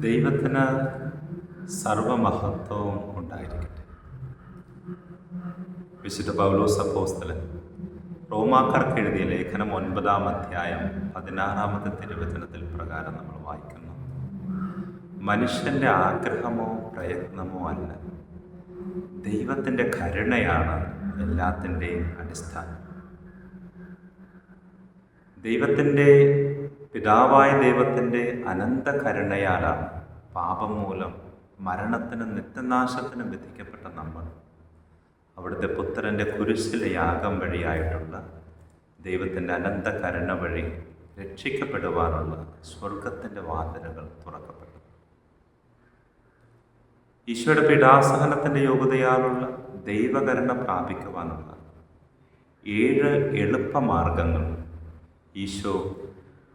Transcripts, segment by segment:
ദൈവത്തിന് സർവമഹത്വവും ഉണ്ടായിരിക്കട്ടെ. വിശുദ്ധ പൗലോസ് അപ്പോസ്തലൻ റോമാക്കാർക്ക് എഴുതിയ ലേഖനം ഒൻപതാം അധ്യായം പതിനാറാമത്തെ തിരുവചനത്തിൽ പ്രകാരം നമ്മൾ വായിക്കുന്നു. മനുഷ്യന്റെ ആഗ്രഹമോ പ്രയത്നമോ അല്ല. ദൈവത്തിന്റെ കരുണയാണ് എല്ലാത്തിന്റെയും അടിസ്ഥാനം. ദൈവത്തിന്റെ പിതാവായ ദൈവത്തിന്റെ അനന്ത കരുണയാലാണ് പാപം മൂലം മരണത്തിനും നിത്യനാശത്തിനും വിധിക്കപ്പെട്ട നമ്മൾ. അവിടുത്തെ പുത്രന്റെ കുരിശിലെ യാഗം വഴിയായിട്ടുള്ള ദൈവത്തിന്റെ അനന്ത കരുണ വഴി രക്ഷിക്കപ്പെടുവാനുള്ള സ്വർഗത്തിന്റെ വാതിലുകൾ തുറക്കപ്പെട്ടു. ഈശോയുടെ പിടാസഹനത്തിന്റെ യോഗ്യതയാലുള്ള ദൈവകരുണ പ്രാപിക്കുവാനുള്ള ഏഴ് എളുപ്പമാർഗങ്ങൾ ഈശോ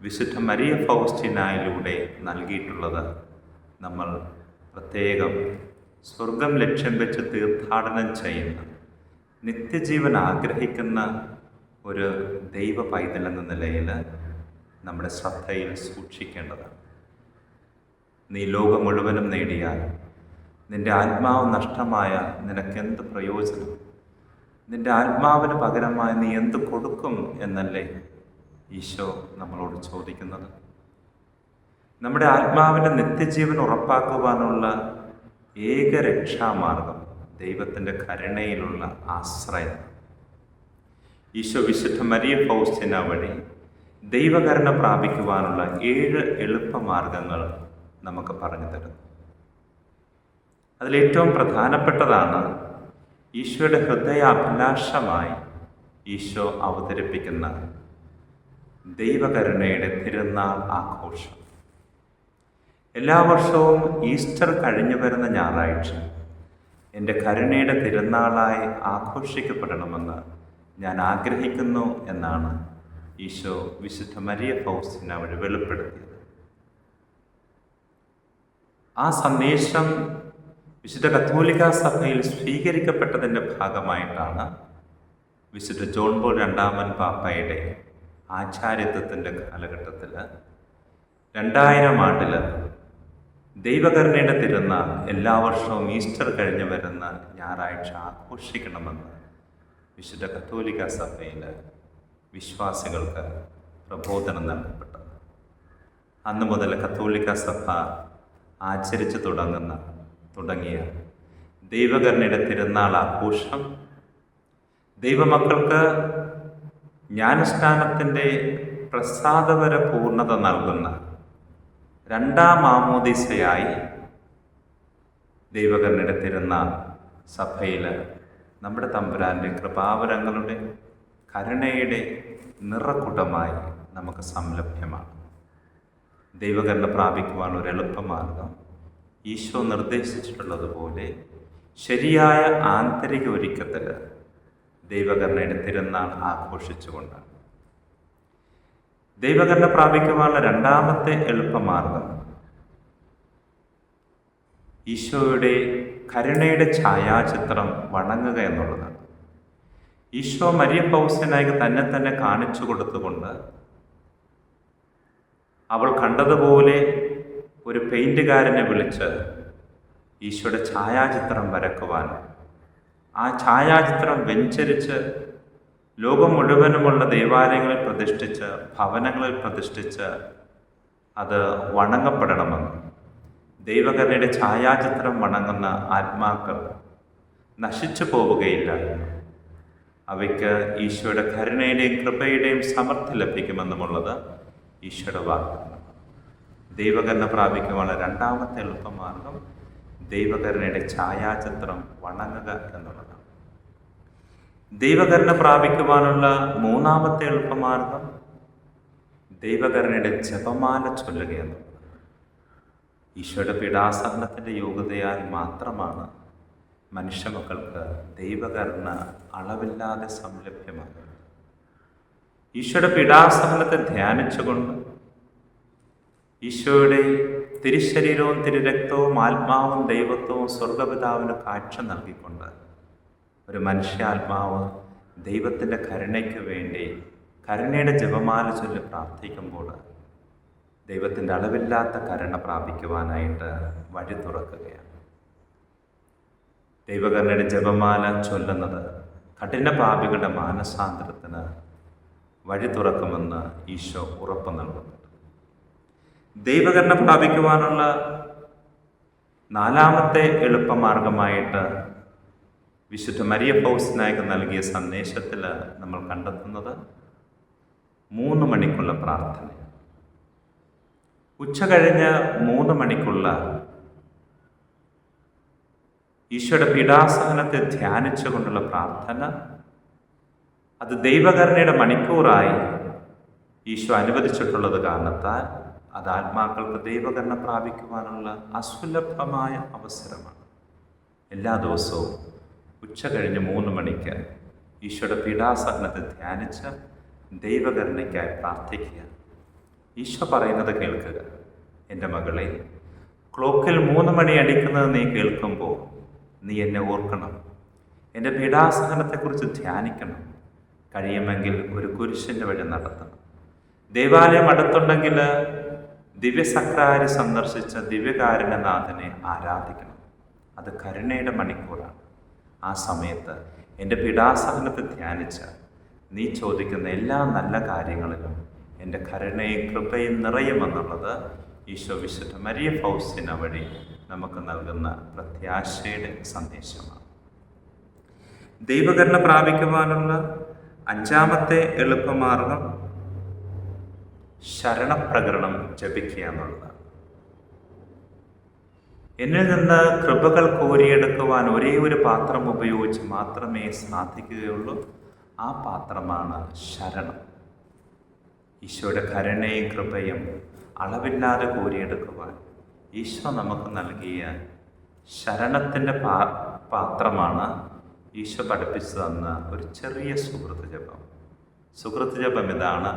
വിശുദ്ധ മരിയ ഫൗസ്റ്റിനായിലൂടെ നൽകിയിട്ടുള്ളത് നമ്മൾ പ്രത്യേകം സ്വർഗം ലക്ഷ്യം വെച്ച് തീർത്ഥാടനം ചെയ്യുന്ന നിത്യജീവൻ ആഗ്രഹിക്കുന്ന ഒരു ദൈവ പൈതൽ എന്ന നിലയിൽ നമ്മുടെ ശ്രദ്ധയിൽ സൂക്ഷിക്കേണ്ടതാണ്. നീ ലോകം മുഴുവനും നേടിയാൽ നിന്റെ ആത്മാവ് നഷ്ടമായ നിനക്കെന്ത് പ്രയോജനം? നിന്റെ ആത്മാവിന് പകരമായി നീ എന്ത് കൊടുക്കും എന്നല്ലേ ഈശോ നമ്മളോട് ചോദിക്കുന്നത്. നമ്മുടെ ആത്മാവിന്റെ നിത്യജീവൻ ഉറപ്പാക്കുവാനുള്ള ഏക രക്ഷാമാർഗം ദൈവത്തിന്റെ കരുണയിലുള്ള ആശ്രയം. ഈശോ വിശുദ്ധ മരിയ ഫൗസ്റ്റിന വഴി ദൈവകരണ പ്രാപിക്കുവാനുള്ള ഏഴ് എളുപ്പമാർഗങ്ങൾ നമുക്ക് പറഞ്ഞു തരുന്നു അതിലേറ്റവും പ്രധാനപ്പെട്ടതാണ് ഈശോയുടെ ഹൃദയാഭിലാഷമായി ഈശോ അവതരിപ്പിക്കുന്ന ദൈവകരുണയുടെ തിരുനാൾ ആഘോഷം. എല്ലാ വർഷവും ഈസ്റ്റർ കഴിഞ്ഞു വരുന്ന ഞായറാഴ്ച എന്റെ കരുണയുടെ തിരുനാളായി ആഘോഷിക്കപ്പെടണമെന്ന് ഞാൻ ആഗ്രഹിക്കുന്നു എന്നാണ് ഈശോ വിശുദ്ധ മരിയ ഫൗസ്റ്റിന അവർ വെളിപ്പെടുത്തിയത്. ആ സന്ദേശം വിശുദ്ധ കത്തോലിക്ക സഭയിൽ സ്വീകരിക്കപ്പെട്ടതിന്റെ ഭാഗമായിട്ടാണ് വിശുദ്ധ ജോൺ ബോൾ രണ്ടാമൻ പാപ്പയുടെ ആചാര്യത്വത്തിന്റെ കാലഘട്ടത്തിൽ രണ്ടായിരം ആണ്ടിൽ ദൈവകരുണയുടെ തിരുന്നാൾ എല്ലാ വർഷവും ഈസ്റ്റർ കഴിഞ്ഞ് വരുന്ന ഞായറാഴ്ച ആഘോഷിക്കണമെന്ന് വിശുദ്ധ കത്തോലിക്ക സഭയിൽ വിശ്വാസികൾക്ക് പ്രബോധനം നൽകപ്പെട്ടു അന്ന് മുതൽ കത്തോലിക്ക സഭ ആചരിച്ചു തുടങ്ങുന്ന തുടങ്ങിയ ദൈവകരുണയുടെ തിരുന്നാൾ ആഘോഷം ദൈവമക്കൾക്ക് ജ്ഞാനസ്നാനത്തിന്റെ പ്രസാദപര പൂർണത നൽകുന്ന രണ്ടാം ആമോദിശയായി ദൈവകരുണയുടെ സഭയിൽ നമ്മുടെ തമ്പുരാന്റെ കൃപാവരങ്ങളുടെ കരുണയുടെ നിറക്കുടമായി നമുക്ക് സംലഭ്യമാണ്. ദൈവകരണ പ്രാപിക്കുവാനുള്ള ഒരു എളുപ്പമാർഗം ഈശോ നിർദ്ദേശിച്ചിട്ടുള്ളതുപോലെ ശരിയായ ആന്തരിക ഒരുക്കത്തിൽ ദൈവകരുണയുടെ തിരുനാൾ ആഘോഷിച്ചുകൊണ്ടാണ് ദൈവകരുണ പ്രാപിക്കുവാനുള്ള രണ്ടാമത്തെ എളുപ്പമാർഗം ഈശോയുടെ കരുണയുടെ ഛായാചിത്രം വണങ്ങുക എന്നുള്ളതാണ് ഈശോ മരിയ പൗസ്യനായി തന്നെ തന്നെ കാണിച്ചു കൊടുത്തുകൊണ്ട് അവൾ കണ്ടതുപോലെ ഒരു പെയിന്റുകാരനെ വിളിച്ച് ഈശോയുടെ ഛായാചിത്രം വരക്കുവാൻ ആ ഛായാചിത്രം വെഞ്ചരിച്ച് ലോകം മുഴുവനുമുള്ള ദേവാലയങ്ങളിൽ പ്രതിഷ്ഠിച്ച് ഭവനങ്ങളിൽ പ്രതിഷ്ഠിച്ച് അത് വണങ്ങപ്പെടണമെന്ന്. ദൈവകരുണയുടെ ഛായാചിത്രം വണങ്ങുന്ന ആത്മാക്കൾ നശിച്ചു പോവുകയില്ല. അവയ്ക്ക് ഈശോയുടെ കരുണയുടെയും കൃപയുടെയും സമർത്ഥ ലഭിക്കുമെന്നുമുള്ളത് ഈശോയുടെ വാഗ്ദാനം ദൈവകരുണ പ്രാപിക്കുവാനുള്ള രണ്ടാമത്തെ എളുപ്പമാർഗം ദൈവകരുണയുടെ ഛായാചിത്രം വണങ്ങുക എന്നുള്ളതാണ്. ദൈവകരുണ പ്രാപിക്കുവാനുള്ള മൂന്നാമത്തെ എളുപ്പമാർഗം ദൈവകരുണയുടെ ജപമാല ചൊല്ലുക എന്നുള്ളതാണ്. ഈശോയുടെ പീഡാസഹനത്തിന്റെ യോഗ്യതയാൽ മാത്രമാണ് മനുഷ്യമക്കൾക്ക് ദൈവകരുണ അളവില്ലാതെ സംലഭ്യമാകുന്നത്. ഈശോയുടെ പീഡാസഹനത്തെ ധ്യാനിച്ചുകൊണ്ട് ഈശോയുടെ തിരുശരീരവും തിരുരക്തവും ആത്മാവും ദൈവത്വവും സ്വർഗപിതാവിന് കാഴ്ച നൽകിക്കൊണ്ട് ഒരു മനുഷ്യാത്മാവ് ദൈവത്തിന്റെ കരുണയ്ക്ക് വേണ്ടി കരുണയുടെ ജപമാല ചൊല്ലി പ്രാർത്ഥിക്കുമ്പോൾ ദൈവത്തിന്റെ അളവില്ലാത്ത കരുണ പ്രാപിക്കുവാനായിട്ട് വഴി തുറക്കുകയാണ്. ദൈവകരുണയുടെ ജപമാല ചൊല്ലുന്നത് കഠിന പാപികളുടെ മാനസാന്തരത്തിന് വഴി തുറക്കുമെന്ന് ഈശോ ഉറപ്പ് നൽകുന്നുണ്ട് ദൈവകരുണ പ്രാപിക്കുവാനുള്ള നാലാമത്തെ എളുപ്പമാർഗമായിട്ട് വിശുദ്ധ മരിയ പൗസ് നായകൻ നൽകിയ സന്ദേശത്തിൽ നമ്മൾ കണ്ടെത്തുന്നത് മൂന്ന് മണിക്കുള്ള പ്രാർത്ഥന. ഉച്ച കഴിഞ്ഞ് മൂന്ന് മണിക്കുള്ള ഈശോയുടെ പീഡാസഹനത്തെ ധ്യാനിച്ചുകൊണ്ടുള്ള പ്രാർത്ഥന. അത് ദൈവകരുണയുടെ മണിക്കൂറായി ഈശോ അനുവദിച്ചിട്ടുള്ളത് കാരണത്താൽ അത് ആത്മാക്കൾക്ക് ദൈവകരണം പ്രാപിക്കുവാനുള്ള അസുലഭമായ അവസരമാണ്. എല്ലാ ദിവസവും ഉച്ച കഴിഞ്ഞ് മൂന്ന് മണിക്ക് ഈശോയുടെ പീഡാസഹനത്തെ ധ്യാനിച്ച് ദൈവകരുണയ്ക്കായി പ്രാർത്ഥിക്കുക. ഈശോ പറയുന്നത് കേൾക്കുക. എന്റെ മകളെ ക്ലോക്കിൽ മൂന്ന് മണി അടിക്കുന്നത് നീ കേൾക്കുമ്പോൾ നീ എന്നെ ഓർക്കണം. എന്റെ പീഡാസഹനത്തെക്കുറിച്ച് ധ്യാനിക്കണം. കഴിയുമെങ്കിൽ ഒരു കുരിശിന്റെ വഴി നടത്തണം. ദേവാലയം അടുത്തുണ്ടെങ്കിൽ ദിവ്യസക്രാരി സന്ദർശിച്ച ദിവ്യകാരുണ്യനാഥനെ ആരാധിക്കണം. അത് കരുണയുടെ മണിക്കൂറാണ്. ആ സമയത്ത് എന്റെ പിടാസഹനത്തെ ധ്യാനിച്ച നീ ചോദിക്കുന്ന എല്ലാ നല്ല കാര്യങ്ങളിലും എന്റെ കരുണയും കൃപയും നിറയുമെന്നുള്ളത് ഈശോ വിശുദ്ധ മരിയ ഫൗസിന വഴി നമുക്ക് നൽകുന്ന പ്രത്യാശയുടെ സന്ദേശമാണ്. ദൈവകരുണ പ്രാപിക്കുവാനുള്ള അഞ്ചാമത്തെ എളുപ്പമാർഗം ശരണപ്രകരണം ജപിക്കുക എന്നുള്ളതാണ് എന്നിൽ നിന്ന് കൃപകൾ കോരിയെടുക്കുവാൻ ഒരേ ഒരു പാത്രം ഉപയോഗിച്ച് മാത്രമേ സാധിക്കുകയുള്ളൂ. ആ പാത്രമാണ് ശരണം. ഈശോയുടെ കരുണയും കൃപയും അളവില്ലാതെ കോരിയെടുക്കുവാൻ ഈശോ നമുക്ക് നൽകിയ ശരണത്തിന്റെ പാ പാത്രമാണ് ഈശോ പഠിപ്പിച്ചു തന്ന ഒരു ചെറിയ സുഹൃത്ത് ജപം. സുഹൃത്ത് ജപം ഇതാണ്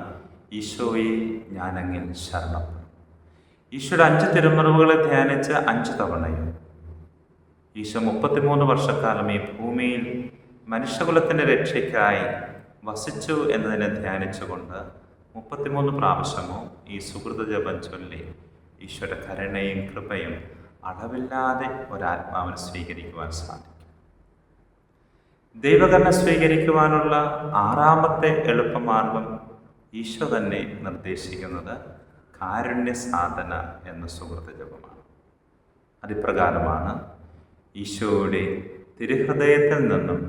ഈശോയെ ഞാനങ്ങിൽ ശരണം. ഈശോയുടെ അഞ്ച് തിരുമറിവുകളെ ധ്യാനിച്ച് അഞ്ച് തവണയും. ഈശോ മുപ്പത്തിമൂന്ന് വർഷക്കാലം ഈ ഭൂമിയിൽ മനുഷ്യകുലത്തിന്റെ രക്ഷയ്ക്കായി വസിച്ചു എന്നതിനെ ധ്യാനിച്ചുകൊണ്ട് മുപ്പത്തിമൂന്ന് പ്രാവശ്യമോ ഈ സുഹൃത ജപം ചൊല്ലി ഈശോയുടെ കരുണയും കൃപയും അളവില്ലാതെ ഒരാത്മാവിനെ സ്വീകരിക്കുവാൻ സാധിക്കും. ദൈവകരണ സ്വീകരിക്കുവാനുള്ള ആറാമത്തെ എളുപ്പമാർഗം ഈശോ തന്നെ നിർദ്ദേശിക്കുന്നത് കാരുണ്യ സാധന എന്ന സുഹൃത്ത് ജപമാണ്. അതിപ്രകാരമാണ് ഈശോയുടെ തിരുഹൃദയത്തിൽ നിന്നും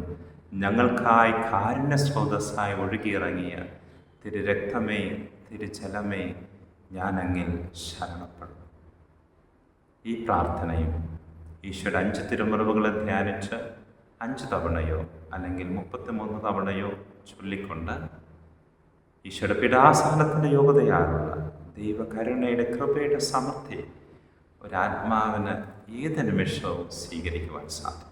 ഞങ്ങൾക്കായി കാരുണ്യ സ്രോതസ്സായി ഒഴുകിയിറങ്ങിയ തിരുരക്തമേ തിരുജലമേ ഞാനങ്ങിൽ ശരണപ്പെടും ഈ പ്രാർത്ഥനയും ഈശോയുടെ അഞ്ച് തിരുമറവുകളെ ധ്യാനിച്ച് അഞ്ച് തവണയോ അല്ലെങ്കിൽ മുപ്പത്തിമൂന്ന് തവണയോ ചൊല്ലിക്കൊണ്ട് ഈശോയുടെ പിടാസനത്തിന്റെ യോഗ്യതയാലുള്ള ദൈവകരുണയുടെ കൃപയുടെ സമൃദ്ധി ഒരാത്മാവിന് ഏത് നിമിഷവും സ്വീകരിക്കുവാൻ സാധിക്കും.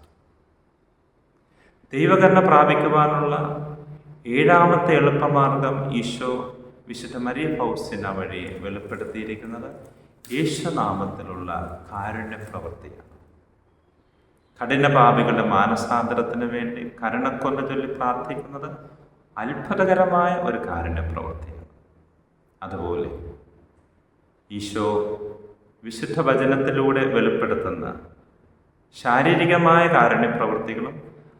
ദൈവകരുണ പ്രാപിക്കുവാനുള്ള ഏഴാമത്തെ എളുപ്പമാർഗം ഈശോ വിശുദ്ധ മരിയ ഫൗസിന വഴി വെളിപ്പെടുത്തിയിരിക്കുന്നത് യേശുനാമത്തിലുള്ള കാരുണ്യ പ്രവൃത്തിയാണ് കഠിന പാപികളുടെ മാനസാന്തരത്തിന് വേണ്ടി കരുണക്കൊന്ന് ചൊല്ലി പ്രാർത്ഥിക്കുന്നത് അത്ഭുതകരമായ ഒരു കാരുണ്യ പ്രവൃത്തിയാണ് അതുപോലെ ഈശോ വിശുദ്ധ വചനത്തിലൂടെ വെളിപ്പെടുത്തുന്ന ശാരീരികമായ കാരുണ്യ പ്രവൃത്തികളും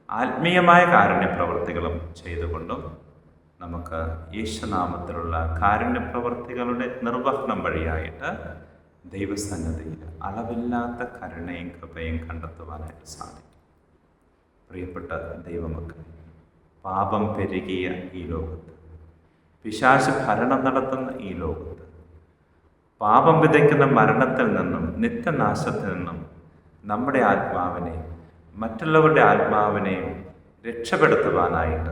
ആത്മീയമായ കാരുണ്യ പ്രവൃത്തികളും ചെയ്തുകൊണ്ടും നമുക്ക് യേശുനാമത്തിലുള്ള കാരുണ്യ പ്രവൃത്തികളുടെ നിർവഹണം വഴിയായിട്ട് ദൈവസന്നദ്ധിയിൽ അളവില്ലാത്ത കരുണയും കൃപയും കണ്ടെത്തുവാനായിട്ട് സാധിക്കും. പ്രിയപ്പെട്ട ദൈവമക്കൾ പാപം പെരുകിയ ഈ ലോകത്ത്. പിശാശ് ഭരണം നടത്തുന്ന ഈ ലോകത്ത്. പാപം വിതയ്ക്കുന്ന മരണത്തിൽ നിന്നും നിത്യനാശത്തിൽ നിന്നും നമ്മുടെ ആത്മാവിനെ മറ്റുള്ളവരുടെ ആത്മാവിനെയും രക്ഷപ്പെടുത്തുവാനായിട്ട്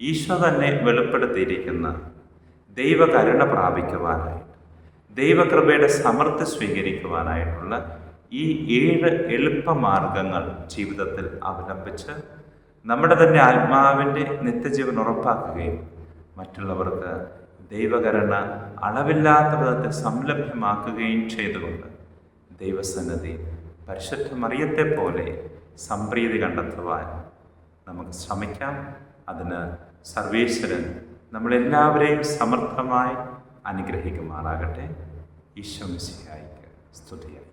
ഈശോ തന്നെ വെളിപ്പെടുത്തിയിരിക്കുന്ന ദൈവകരുണ പ്രാപിക്കുവാനായിട്ട് ദൈവകൃപയുടെ സമൃദ്ധി സ്വീകരിക്കുവാനായിട്ടുള്ള ഈ ഏഴ് എളുപ്പമാർഗങ്ങൾ ജീവിതത്തിൽ അവലംബിച്ച് നമ്മുടെ തന്നെ ആത്മാവിന്റെ നിത്യജീവൻ ഉറപ്പാക്കുകയും മറ്റുള്ളവർക്ക് ദൈവകരണ അളവില്ലാത്ത വിധത്തിൽ സംലഭ്യമാക്കുകയും ചെയ്തുകൊണ്ട് ദൈവസന്നതി പരിശുദ്ധ മറിയത്തെ പോലെ സംപ്രീതി കണ്ടെത്തുവാൻ നമുക്ക് ശ്രമിക്കാം. അതിന് സർവേശ്വരൻ നമ്മളെല്ലാവരെയും സമർത്ഥമായി അനുഗ്രഹിക്കുമാറാകട്ടെ. ഈശോ സ്തുതിയാണ്